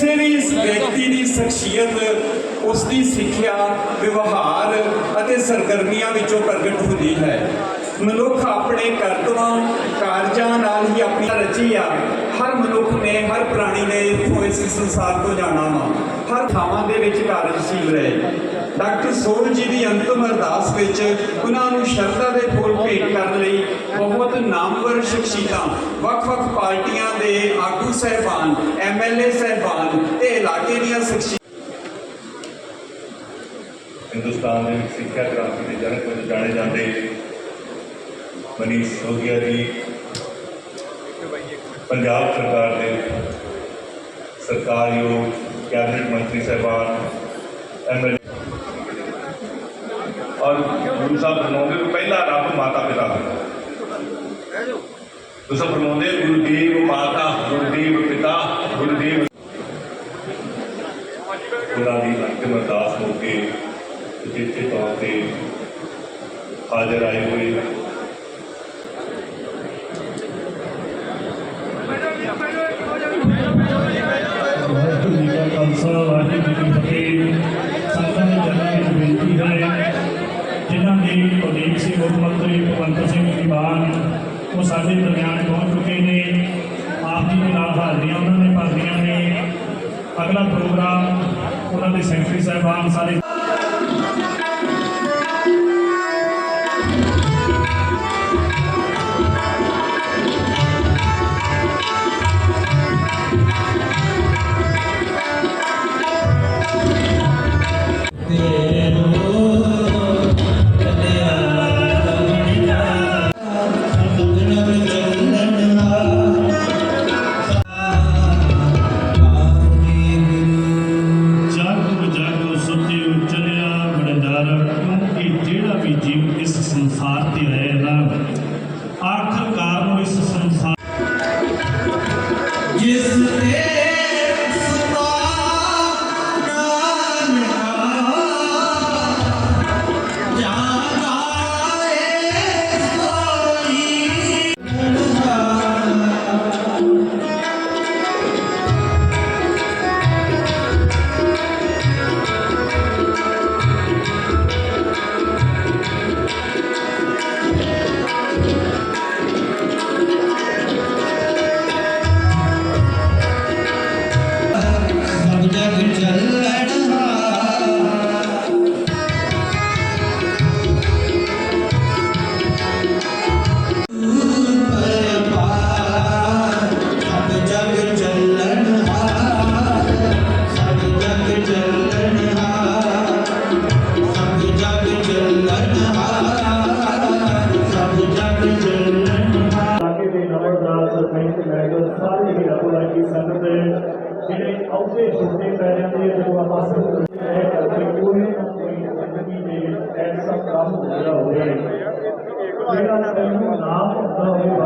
ਕਿਸੇ ਵੀ ਇਸ ਵਿਅਕਤੀ ਦੀ ਸ਼ਖਸੀਅਤ, ਉਸ ਦੀ ਸਿੱਖਿਆ, ਵਿਵਹਾਰ ਅਤੇ ਸਰਗਰਮੀਆਂ ਵਿੱਚੋਂ ਪ੍ਰਗਟ ਹੁੰਦੀ ਹੈ। ਮਨੁੱਖ ਆਪਣੇ ਕਰਤਵਾਂ, ਕਾਰਜਾਂ ਨਾਲ ਹੀ ਆਪਣੀ ਰਚੀ ਆ। ਹਰ ਮਨੁੱਖ ਨੇ, ਹਰ ਪ੍ਰਾਣੀ ਨੇ ਇੱਥੋਂ ਇਸ ਸੰਸਾਰ ਤੋਂ ਜਾਣਾ ਵਾ। ਹਰ ਥਾਵਾਂ ਦੇ ਵਿੱਚ ਕਾਰਜਸ਼ੀਲ ਰਹੇ। ਡਾਕਟਰ ਸੋਲ ਜੀ ਦੀ ਅੰਤਮ ਅਰਦਾਸ ਵਿੱਚ ਉਹਨਾਂ ਨੂੰ ਸ਼ਰਧਾ ਦੇ ਫੁੱਲ ਭੇਟ ਕਰਨ ਲਈ ਬਹੁਤ ਨਾਮਵਰ ਸ਼ਖਸੀਅਤਾਂ, ਵੱਖ-ਵੱਖ ਪਾਰਟੀਆਂ ਦੇ ਆਗੂ ਸਹਿਬਾਨ ਐਮਐਲਏ ਸਹਿਬਾਨ ਤੇ ਇਲਾਕੇ ਦੀਆਂ ਸ਼ਖਸੀਅਤਾਂ। ਹਿੰਦੁਸਤਾਨ ਦੇ ਵਿੱਚ ਸਿੱਖਿਆ ਕ੍ਰਾਂਤੀ ਦੇ ਜਨਕ ਵਜੋਂ ਜਾਣੇ ਜਾਂਦੇ ਮਨੀਸ਼ ਸੋਗਿਆ ਜੀ, ਪੰਜਾਬ ਸਰਕਾਰ ਦੇ ਸਰਕਾਰਯੋਗ ਕੈਬਨਿਟ ਮੰਤਰੀ ਸਾਹਿਬਾਨ ਐਮਐਲ ਔਰ ਗੁਰੂ ਸਾਹਿਬ ਫਰਮਾਉਂਦੇ ਪਹਿਲਾ ਰੱਬ ਮਾਤਾ ਪਿਤਾ ਦਾ ਤੁਸੀਂ ਫਰਮਾਉਂਦੇ ਗੁਰਦੇਵ ਮਾਤਾ ਗੁਰਦੇਵ ਪਿਤਾ ਗੁਰਦੇਵ ਉਹਨਾਂ ਦੀ ਅੰਤਿਮ ਅਰਦਾਸ ਹੋ ਕੇ ਜਿੱਥੇ ਤੌਰ ਤੇ ਹਾਜ਼ਰ ਆਏ ਹੋਏ। ਜਿਨ੍ਹਾਂ ਦੇ ਕੁਲਦੀਪ ਸਿੰਘ ਮੁੱਖ ਮੰਤਰੀ ਭਗਵੰਤ ਸਿੰਘ ਦੀਵਾਨ ਉਹ ਸਾਡੇ ਦਰਮਿਆਨ ਪਹੁੰਚ ਚੁੱਕੇ ਨੇ। ਆਪ ਜੀ ਦੇ ਨਾਲ ਹਾਜ਼ਰੀਆਂ ਉਹਨਾਂ ਨੇ ਭਰਦੀਆਂ ਨੇ। ਅਗਲਾ ਪ੍ਰੋਗਰਾਮ ਉਹਨਾਂ ਦੇ ਸੈਕਟਰੀ ਸਾਹਿਬਾਨ, ਸਾਰੇ ਰੱਬਾ ਕੀ ਜਿਹੜੇ ਆਉਂਦੇ ਸੁਣਦੇ ਪੈ ਜਾਂਦੇ ਆ, ਜਦੋਂ ਆਪਾਂ ਸੰਗਤ ਹੈ ਕਰਕੇ ਕੋਈ ਨਾ ਕੋਈ ਜ਼ਿੰਦਗੀ ਦੇ ਐਸਾ ਕੰਮ ਹੋਇਆ ਹੋਵੇ ਜਿਹੜਾ ਤੈਨੂੰ ਨਾਮ ਹੁੰਦਾ ਹੋਵੇ